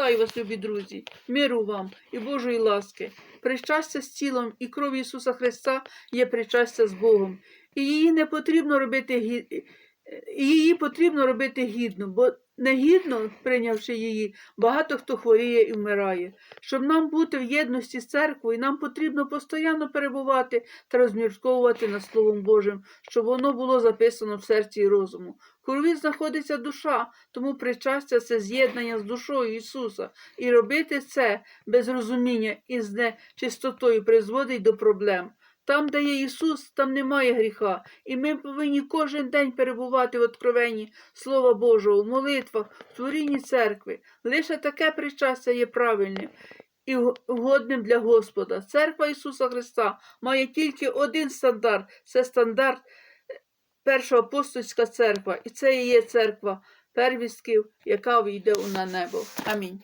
Вітаю вас, любі друзі, миру вам і Божої ласки. Причастя з тілом і кров'ю Ісуса Христа є причастя з Богом. І її не потрібно робити її потрібно робити гідно, бо негідно, прийнявши її, багато хто хворіє і вмирає. Щоб нам бути в єдності з церквою, нам потрібно постійно перебувати та розмірковувати над Словом Божим, щоб воно було записано в серці і розуму. Крові знаходиться душа, тому причастя це з'єднання з душою Ісуса. І робити це без розуміння і з нечистотою призводить до проблем. Там, де є Ісус, там немає гріха, і ми повинні кожен день перебувати в откровенні Слова Божого, в молитвах, в творінні церкви. Лише таке причастя є правильним і годним для Господа. Церква Ісуса Христа має тільки один стандарт це стандарт е, Перша апостольська церква, і це і є церква первістків, яка війде на небо. Амінь.